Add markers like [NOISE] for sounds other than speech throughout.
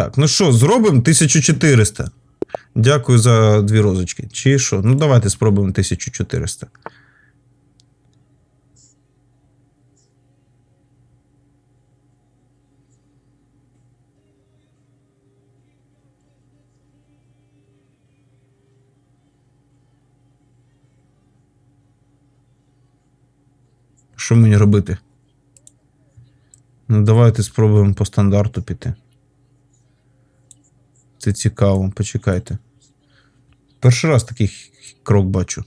Так, ну що, зробимо 1400. Дякую за дві розочки. Чи що? Ну, давайте спробуємо 1400. Що мені робити? Ну, давайте спробуємо по стандарту піти. Це цікаво, почекайте. Перший раз такий крок бачу.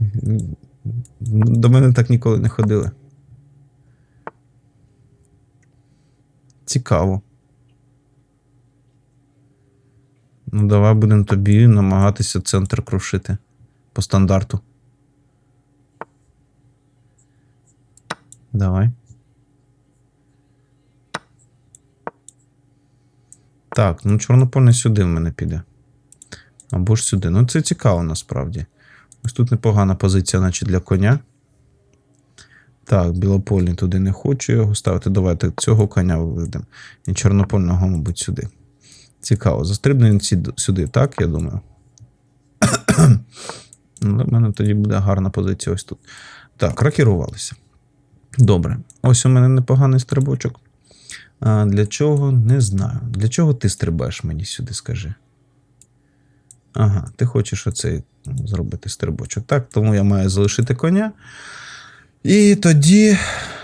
[LAUGHS] До мене так ніколи не ходили. Цікаво. Ну, давай будемо тобі намагатися центр крушити по стандарту. Давай. Так, ну чорнопольний сюди в мене піде. Або ж сюди. Ну, це цікаво насправді. Ось тут непогана позиція, наче для коня. Так, білопольний туди не хочу його ставити. Давайте цього коня виведемо. І чорнопольного, мабуть, сюди. Цікаво. Застрибне він сюди, так, я думаю. Ну, в мене тоді буде гарна позиція ось тут. Так, ракірувалися. Добре. Ось у мене непоганий стрибочок. А, для чого? Не знаю. Для чого ти стрибаєш мені сюди, скажи? Ага, ти хочеш оцей зробити стрибочок. Так, тому я маю залишити коня. І тоді,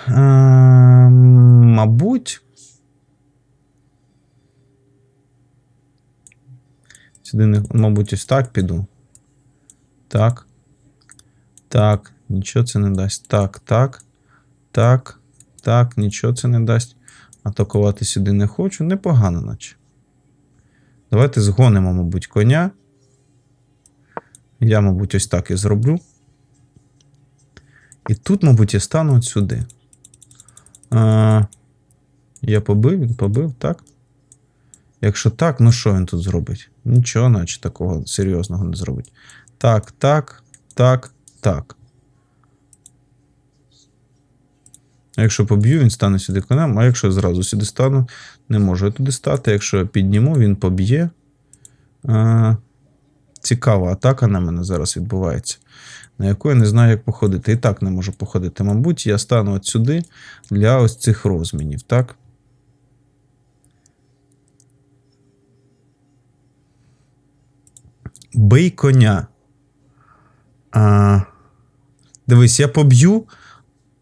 е, мабуть. Сюди, мабуть, ось так піду. Так. Так, нічого це не дасть. Так, так. Так, так, нічого це не дасть. Атакувати сюди не хочу. Непогано, наче. Давайте згонимо, мабуть, коня. Я, мабуть, ось так і зроблю. І тут, мабуть, я стану от сюди. А, я побив, він побив, так? Якщо так, ну що він тут зробить? Нічого, наче такого серйозного не зробить. Так, так, так, так. А якщо поб'ю, він стане сюди конем, а якщо зразу сюди стану, не можу я туди стати. Якщо я підніму, він поб'є. Цікава атака на мене зараз відбувається, на яку я не знаю, як походити. І так не можу походити. Мабуть, я стану от сюди для ось цих розмінів, так? Бий коня. А, дивись, я поб'ю,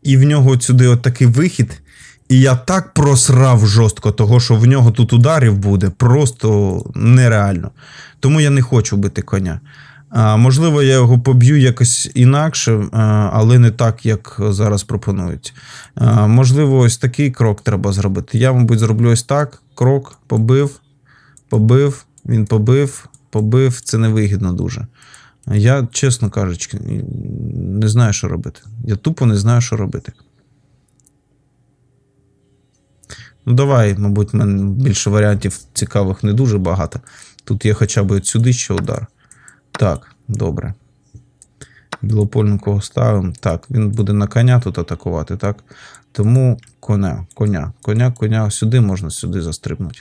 і в нього сюди от такий вихід. І я так просрав жорстко, того, що в нього тут ударів буде просто нереально. Тому я не хочу бити коня. А, можливо, я його поб'ю якось інакше, але не так, як зараз пропонують. А, можливо, ось такий крок треба зробити. Я, мабуть, зроблю ось так: крок, побив, побив, він побив, побив. Це невигідно дуже. Я, чесно кажучи, не знаю, що робити. Я тупо не знаю, що робити. Ну, давай, мабуть, мене більше варіантів цікавих не дуже багато. Тут є хоча б сюди ще удар. Так, добре. Білопольникого ставимо. Так, він буде на коня тут атакувати, так? Тому коня, коня, коня, коня сюди можна сюди застрибнути.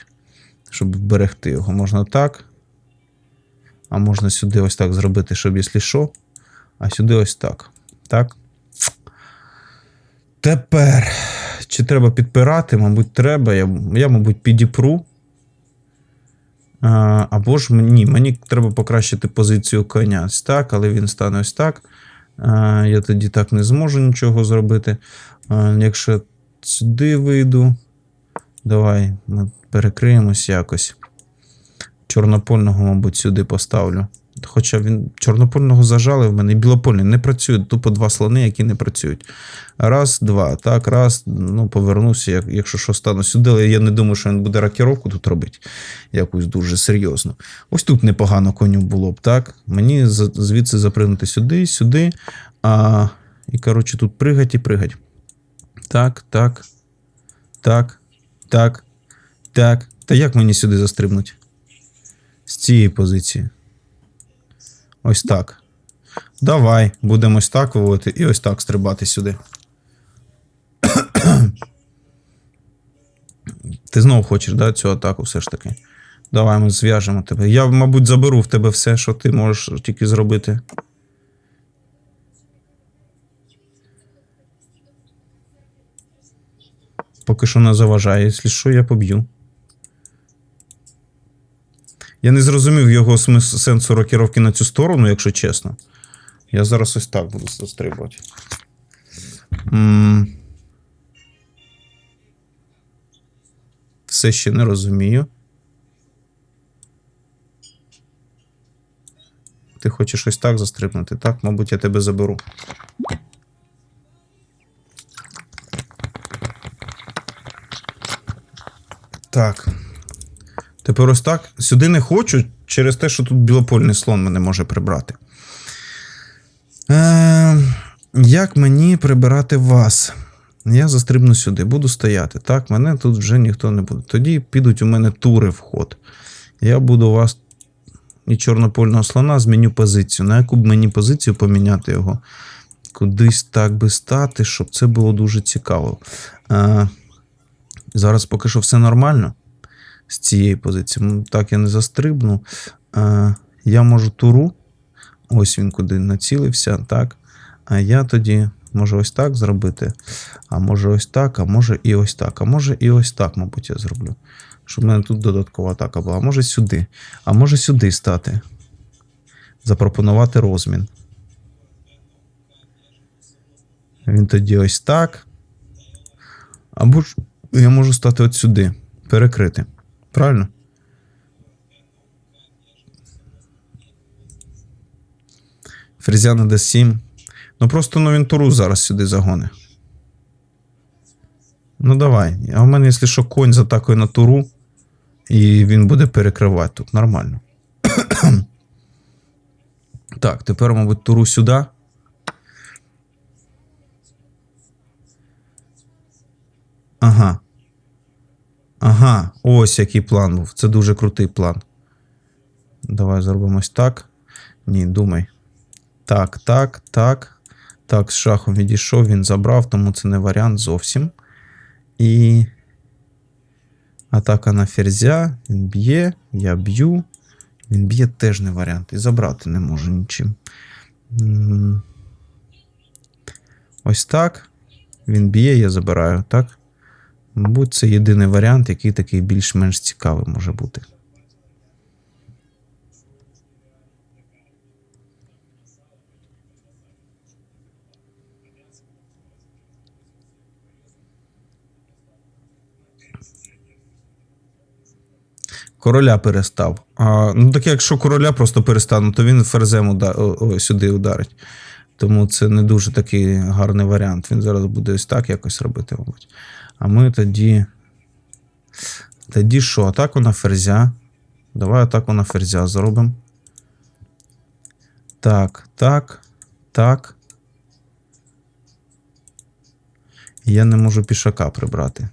Щоб вберегти його. Можна так. А можна сюди ось так зробити, щоб якщо що. А сюди ось так. Так. Тепер. Чи треба підпирати? Мабуть, треба. Я, я мабуть, підіпру. А, або ж мені, мені треба покращити позицію коня. Ось так, але він стане ось так. А, я тоді так не зможу нічого зробити. А, якщо сюди вийду, давай ми перекриємось якось. Чорнопольного, мабуть, сюди поставлю. Хоча він чорнопольного зажали в мене, і білопольний не працює, тупо два слони, які не працюють. Раз, два. Так, раз, ну, повернуся, як, якщо що стану сюди, але я не думаю, що він буде ракіровку тут робити. Якусь дуже серйозно. Ось тут непогано коню було б, так? Мені звідси запригнути сюди, сюди. А, і, коротше, тут пригать і пригать. Так, так. Так, так, так. Та як мені сюди застрибнути? З цієї позиції. Ось так. Давай, будемо ось так виводити і ось так стрибати сюди. [CLEARS THROAT] Ти знову хочеш, да, цю атаку все ж таки. Давай ми зв'яжемо тебе. Я, мабуть, заберу в тебе все, що ти можеш тільки зробити. Поки що не заважає, якщо що, я поб'ю. Я не зрозумів його сенсу рокіровки на цю сторону, якщо чесно. Я зараз ось так буду застрибувати. Все ще не розумію. Ти хочеш ось так застрибнути, так? Мабуть, я тебе заберу. Так. Тепер ось так. Сюди не хочу через те, що тут білопольний слон мене може прибрати. Е, як мені прибирати вас? Я застрибну сюди, буду стояти. Так, мене тут вже ніхто не буде. Тоді підуть у мене тури в ход. Я буду вас і чорнопольного слона зміню позицію. На яку б мені позицію поміняти його? Кудись так би стати, щоб це було дуже цікаво. Е, зараз поки що все нормально з цієї позиції. Так, я не застрибну. Е, я можу туру. Ось він куди націлився, так. А я тоді можу ось так зробити. А може ось так, а може і ось так. А може і ось так, мабуть, я зроблю. Щоб в мене тут додаткова атака була. А може сюди. А може сюди стати. Запропонувати розмін. Він тоді ось так. Або ж я можу стати от сюди. Перекрити. Правильно? Фрезяна D7. Ну просто ну він туру зараз сюди загоне. Ну давай. А в мене, якщо що, конь з атакою на туру, і він буде перекривати тут нормально. [CLEARS THROAT] так, тепер, мабуть, туру сюди. Ага. Ага, ось який план був. Це дуже крутий план. Давай зробимо ось так. Ні, думай. Так, так, так. Так, з шахом відійшов, він забрав, тому це не варіант зовсім. І. Атака на ферзя. Він б'є, я б'ю. Він б'є теж не варіант. І забрати не можу нічим. Ось так. Він б'є, я забираю, так? Мабуть, це єдиний варіант, який такий більш-менш цікавий може бути. Короля перестав. А, ну так якщо короля просто перестану, то він ферзем уда... о, сюди ударить. Тому це не дуже такий гарний варіант. Він зараз буде ось так якось робити, мабуть. А ми тоді. Тоді що? Атаку на ферзя. Давай атаку на ферзя зробимо. Так, так, так. Я не можу пішака прибрати.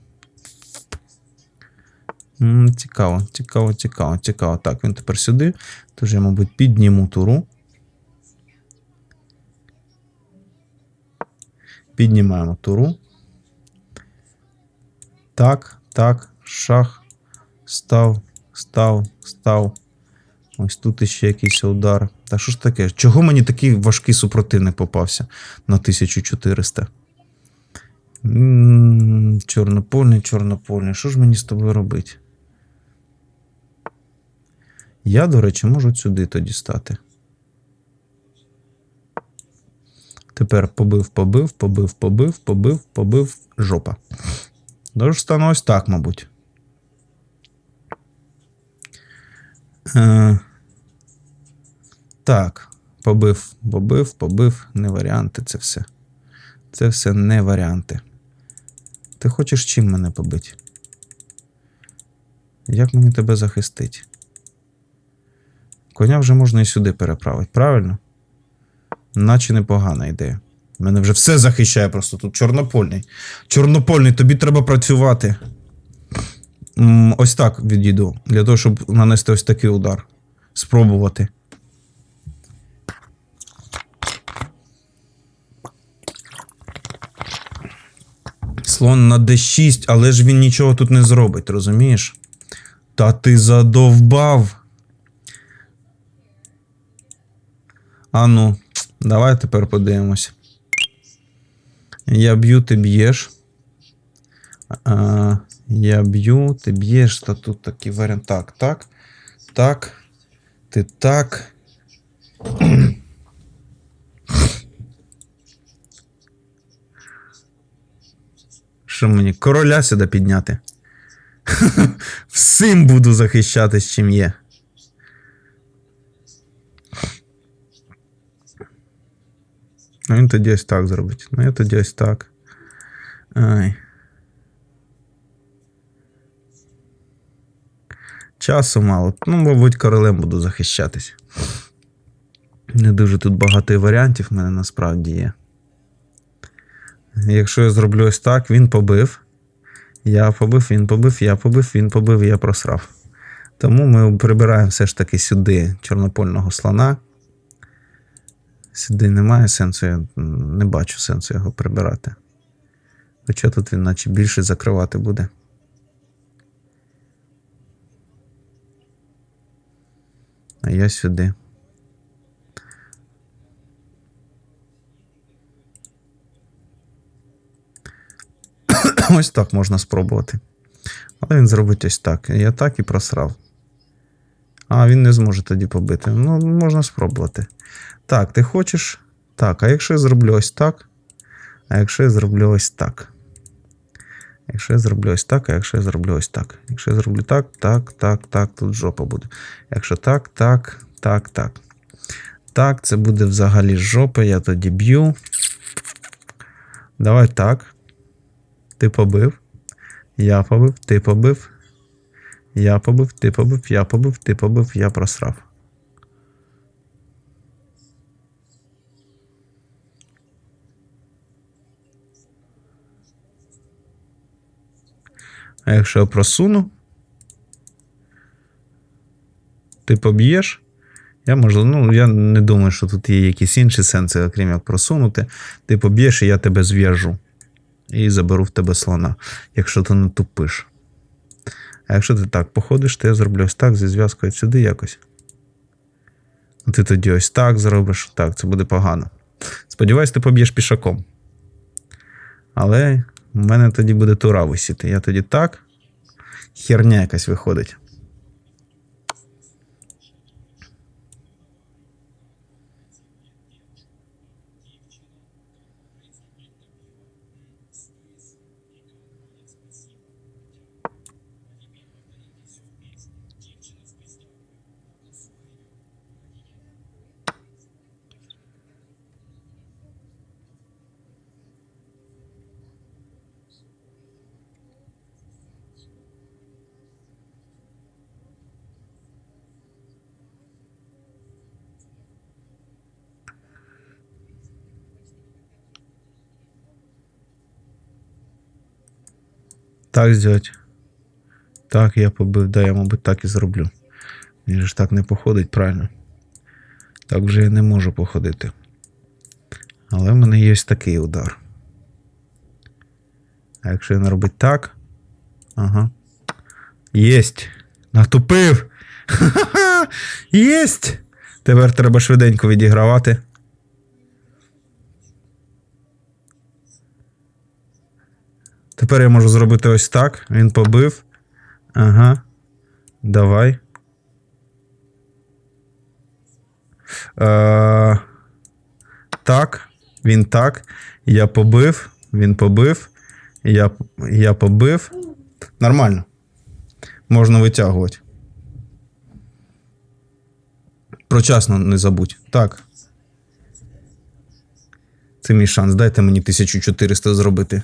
М, Цікаво, цікаво, цікаво, цікаво. Так, він тепер сюди. Тож я, мабуть, підніму туру. Піднімаємо туру. Так, так, шах. Став, став, став. Ось тут іще якийсь удар. Та що ж таке? Чого мені такий важкий супротивник попався на 1400? М, Чорнопольний, чорнопольний. Що ж мені з тобою робити? Я, до речі, можу сюди тоді стати. Тепер побив, побив, побив, побив, побив, побив, жопа. Тож стану ось так, мабуть. Е, так, побив, побив, побив, не варіанти це все. Це все не варіанти. Ти хочеш чим мене побити? Як мені тебе захистити? Коня вже можна і сюди переправити, правильно? Наче непогана ідея. Мене вже все захищає просто тут. Чорнопольний. Чорнопольний, тобі треба працювати. Ось так відійду. Для того, щоб нанести ось такий удар. Спробувати. Слон на d6, але ж він нічого тут не зробить, розумієш? Та ти задовбав. А ну, давай тепер подивимось. Я б'ю, ти б'єш. Я б'ю, ти б'єш. Та тут такий варіант. Так, так. Так. Ти так. [CLEARS THROAT] Що мені? Короля сюди підняти. [LAUGHS] Всім буду захищатись, чим є. Ну, він тоді ось так зробить. Ну, я тоді ось так. Ай. Часу мало. Ну, мабуть, королем буду захищатись. Не дуже тут багато варіантів в мене насправді є. Якщо я зроблю ось так, він побив. Я побив, він побив, я побив, він побив, я просрав. Тому ми прибираємо все ж таки сюди чорнопольного слона. Сюди немає сенсу, я не бачу сенсу його прибирати. Хоча тут він наче більше закривати буде. А я сюди. [COUGHS] Ось так можна спробувати. Але він зробить ось так. Я так і просрав. А, він не зможе тоді побити. Ну, можна спробувати. Так, ти хочеш. Так, а якщо я зроблю ось так? А якщо я зроблю ось так? Якщо я зроблю ось так, а якщо я зроблю ось так. Якщо я зроблю так, так, так, так, тут жопа буде. Якщо так, так, так, так. Так, це буде взагалі жопа, я тоді б'ю. Давай так. Ти побив. Я побив, ти побив. Я побив, ти побив, я побив, ти побив, я просрав. А якщо я просуну, ти поб'єш. Я можливо, ну я не думаю, що тут є якісь інші сенси, окрім як просунути. Ти поб'єш, і я тебе зв'яжу. І заберу в тебе слона, якщо ти не тупиш. А якщо ти так походиш, то я зроблю ось так зі зв'язкою сюди якось. Ти тоді ось так зробиш. Так, це буде погано. Сподіваюсь, ти поб'єш пішаком. Але в мене тоді буде тура висіти. Я тоді так. Херня якась виходить. Так зять. Так, я побив, да, я, мабуть, так і зроблю. Він ж так не походить, правильно. Так вже я не можу походити. Але в мене є такий удар. А якщо не робить так. Ага. Єсть! Натупив! [LAUGHS] Ха-ха! Єсть! Тепер треба швиденько відігравати. Тепер я можу зробити ось так. Він побив. Ага. Давай. Е, так. Він так. Я побив. Він побив. Я, я побив. Нормально. Можна витягувати. Прочасно не забудь. Так. Це мій шанс. Дайте мені 1400 зробити.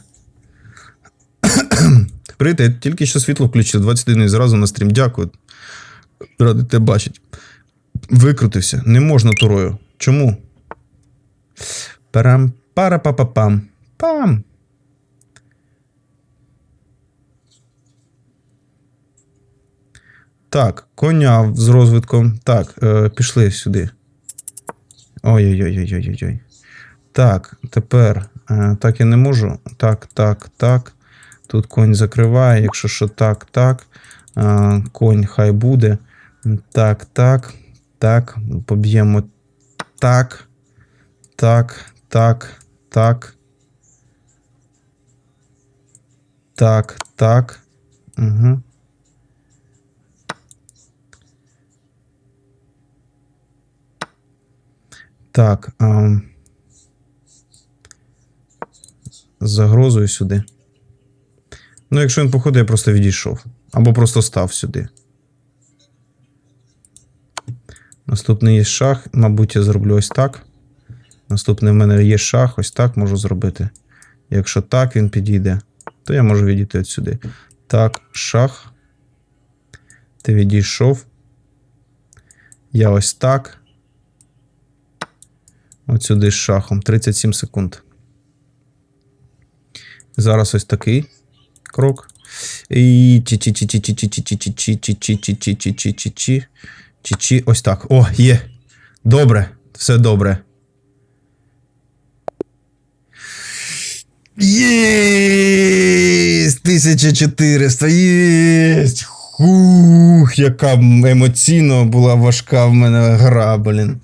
Привіт, я тільки що світло включив 21 і зразу на стрім. Дякую. Радий тебе бачить. Викрутився. Не можна турою. Чому? Парам пара па па пам Пам. Так, коня з розвитком. Так, е, пішли сюди. Ой-ой-ой-ой-ой-ой. Так, тепер. Е, так я не можу. Так, так, так. Тут конь закриває, якщо що так, так. Конь хай буде. Так, так, так. Поб'ємо так, так, так, так. Так, так. Угу. Так. А... Загрозою сюди. Ну, якщо він походить, я просто відійшов. Або просто став сюди. Наступний є шах. Мабуть, я зроблю ось так. Наступний в мене є шах, ось так можу зробити. Якщо так він підійде, то я можу відійти от сюди. Так, шах. Ти відійшов. Я ось так. От сюди з шахом. 37 секунд. Зараз ось такий крок. І чи Ось так. О, є. Добре. Все добре. Єсть! 1400. Єсть! Хух, яка емоційно була важка в мене гра, блін.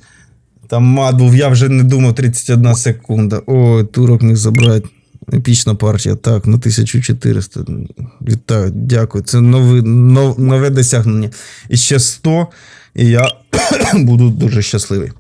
Там мат був, я вже не думав 31 секунда. Ой, турок міг забрати. Епічна партія. Так, на 1400. Вітаю, дякую. Це нове, нов, нове досягнення. І ще 100, і я [COUGHS] буду дуже щасливий.